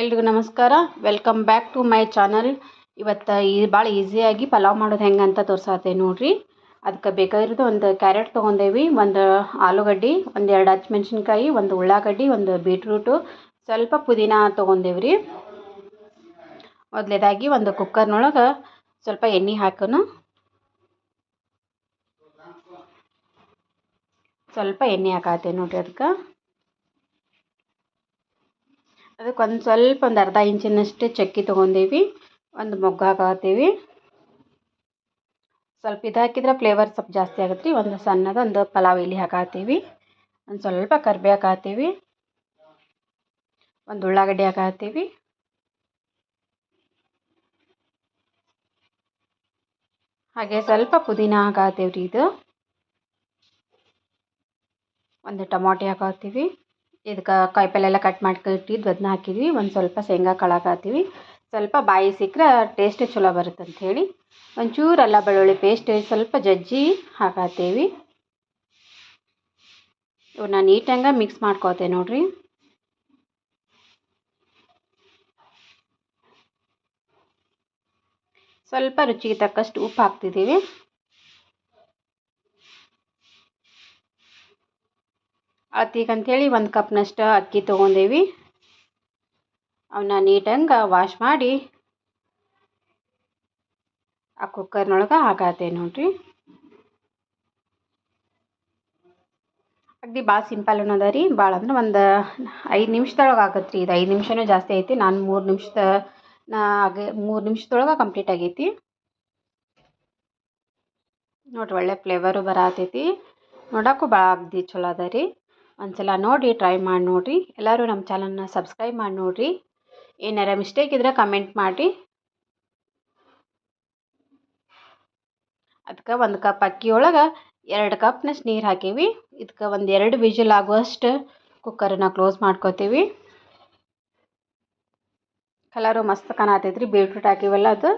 ಎಲ್ರಿಗೂ ನಮಸ್ಕಾರ. Welcome back to my channel ಇವತ್ತು ಈ ಭಾಳ ಈಸಿಯಾಗಿ ಪಲಾವ್ ಮಾಡೋದು ಹೆಂಗೆ ಅಂತ ತೋರಿಸತ್ತೆ ನೋಡಿರಿ. ಅದಕ್ಕೆ ಬೇಕಾಗಿರೋದು ಒಂದು ಕ್ಯಾರೆಟ್ ತೊಗೊಂಡೇವಿ, ಒಂದು ಆಲೂಗಡ್ಡೆ, ಒಂದು ಎರಡು ಹಚ್ಮೆಣ್ಸಿನ್ಕಾಯಿ, ಒಂದು ಉಳ್ಳಾಗಡ್ಡಿ, ಒಂದು ಬೀಟ್ರೂಟು ಸ್ವಲ್ಪ ಪುದೀನ ತೊಗೊಂಡೇವಿ ರೀ ಮೊದಲೇದಾಗಿ ಒಂದು ಕುಕ್ಕರ್ನೊಳಗೆ ಸ್ವಲ್ಪ ಎಣ್ಣೆ ಹಾಕೋಣ ಸ್ವಲ್ಪ ಎಣ್ಣೆ ಹಾಕತ್ತೆ ನೋಡಿರಿ ಅದಕ್ಕೆ. ಅದಕ್ಕೆ ಒಂದು ಸ್ವಲ್ಪ ಒಂದು ಅರ್ಧ ಇಂಚಿನಷ್ಟು ಚಕ್ಕಿ ತೊಗೊಂಡೀವಿ. ಒಂದು ಮೊಗ್ಗು ಹಾಕತ್ತೀವಿ. ಸ್ವಲ್ಪ ಇದು ಹಾಕಿದ್ರೆ ಫ್ಲೇವರ್ ಸ್ವಲ್ಪ ಜಾಸ್ತಿ ಆಗುತ್ತೆ ರೀ ಒಂದು ಸಣ್ಣದೊಂದು ಪಲಾವ್ ಎಲೆ ಹಾಕತ್ತೀವಿ. ಒಂದು ಸ್ವಲ್ಪ ಕರ್ಬೇ ಹಾಕತ್ತೀವಿ. ಒಂದು ಉಳ್ಳಾಗಡ್ಡಿ ಹಾಕತ್ತೀವಿ. ಹಾಗೆ ಸ್ವಲ್ಪ ಪುದೀನ ಹಾಕತ್ತೀವಿ ಇದು. ಒಂದು ಟೊಮಾಟೆ ಹಾಕತ್ತೀವಿ. ಇದಕ್ಕೆ ಕಾಯಿಪಲ್ಲೆ ಎಲ್ಲ ಕಟ್ ಮಾಡ್ಕೊಟ್ಟಿದ್ದು ಅದನ್ನ ಹಾಕಿದ್ವಿ. ಒಂದು ಸ್ವಲ್ಪ ಶೇಂಗಾ ಕಾಳು ಹಾಕತ್ತೀವಿ ಸ್ವಲ್ಪ ಬಾಯಿ ಸಿಕ್ಕರೆ ಟೇಸ್ಟ್ ಚಲೋ ಬರುತ್ತೆ ಅಂಥೇಳಿ ಒಂಚೂರು ಅಲ್ಲ ಬೆಳ್ಳುಳ್ಳಿ ಪೇಸ್ಟ್ ಸ್ವಲ್ಪ ಜಜ್ಜಿ ಹಾಕತ್ತೀವಿ ಇವನ್ನ ನೀಟಂಗೆ ಮಿಕ್ಸ್ ಮಾಡ್ಕೋತೆ ನೋಡ್ರಿ. ಸ್ವಲ್ಪ ರುಚಿಗೆ ತಕ್ಕಷ್ಟು ಉಪ್ಪು ಹಾಕ್ತಿದ್ದೀವಿ. ಅತ್ತಿಗಂಥೇಳಿ ಒಂದು ಕಪ್ನಷ್ಟು ಅಕ್ಕಿ ತೊಗೊಂಡೇವಿ. ಅವನ್ನ ನೀಟಂಗೆ ವಾಶ್ ಮಾಡಿ ಆ ಕುಕ್ಕರ್ನೊಳಗೆ ಹಾಕತ್ತೆ ನೋಡ್ರಿ. ಅಗ್ದಿ ಭಾಳ ಸಿಂಪಲ್ ಅನ್ನೋದ ರೀ. ಭಾಳ ಅಂದ್ರೆ ಒಂದು ಐದು ನಿಮಿಷದೊಳಗೆ ಆಗತ್ತೆ ರೀ ಇದು ಐದು ನಿಮಿಷನೂ ಜಾಸ್ತಿ ಐತಿ. ನಾನು ಮೂರು ನಿಮಿಷದ, ನಾ ಆಗ ಮೂರು ನಿಮಿಷದೊಳಗೆ ಕಂಪ್ಲೀಟ್ ಆಗೈತಿ. ನೋಡ್ರಿ ಒಳ್ಳೆ ಫ್ಲೇವರು ಬರತೈತಿ. ನೋಡೋಕ್ಕೂ ಭಾಳ ಅಗ್ದಿ ಚಲೋ ಅದ ರೀ. ಒಂದ್ಸಲ ನೋಡಿ ಟ್ರೈ ಮಾಡಿ ನೋಡಿರಿ ಎಲ್ಲರೂ ನಮ್ಮ ಚಾನಲ್ನ ಸಬ್ಸ್ಕ್ರೈಬ್ ಮಾಡಿ ನೋಡಿರಿ. ಏನಾರ ಮಿಸ್ಟೇಕ್ ಇದ್ರೆ ಕಮೆಂಟ್ ಮಾಡಿ. ಅದಕ್ಕೆ ಒಂದು ಕಪ್ ಅಕ್ಕಿ ಒಳಗೆ ಎರಡು ಕಪ್ನಷ್ಟು ನೀರು ಹಾಕೀವಿ. ಇದಕ್ಕೆ ಒಂದು ಎರಡು ವಿಜಿಲ್ ಆಗುವಷ್ಟು ಕುಕ್ಕರನ್ನ ಕ್ಲೋಸ್ ಮಾಡ್ಕೋತೀವಿ. ಕಲರು ಮಸ್ತ್ ಕಾಣತೈತ್ರಿ ಬೀಟ್ರೂಟ್ ಹಾಕಿವಲ್ಲ ಅದು.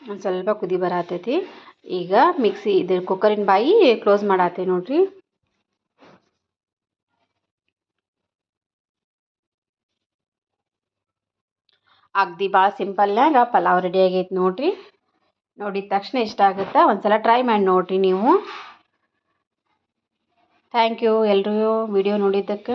ಒಂದು ಸ್ವಲ್ಪ ಕುದಿ ಬರತೈತಿ. ಈಗ ಮಿಕ್ಸಿ ಇದು ಕುಕ್ಕರಿನ ಬಾಯಿ ಕ್ಲೋಸ್ ಮಾಡತ್ತೆ ನೋಡ್ರಿ. ಅಗ್ದಿ ಭಾಳ ಸಿಂಪಲ್ನಾಗ ಪಲಾವ್ ರೆಡಿ ಆಗೈತೆ ನೋಡ್ರಿ. ನೋಡಿದ ತಕ್ಷಣ ಇಷ್ಟ ಆಗುತ್ತೆ ಒಂದ್ಸಲ ಟ್ರೈ ಮಾಡಿ ನೋಡ್ರಿ ನೀವು. ಥ್ಯಾಂಕ್ ಯು ಎಲ್ಲರೂ ವಿಡಿಯೋ ನೋಡಿದ್ದಕ್ಕೆ.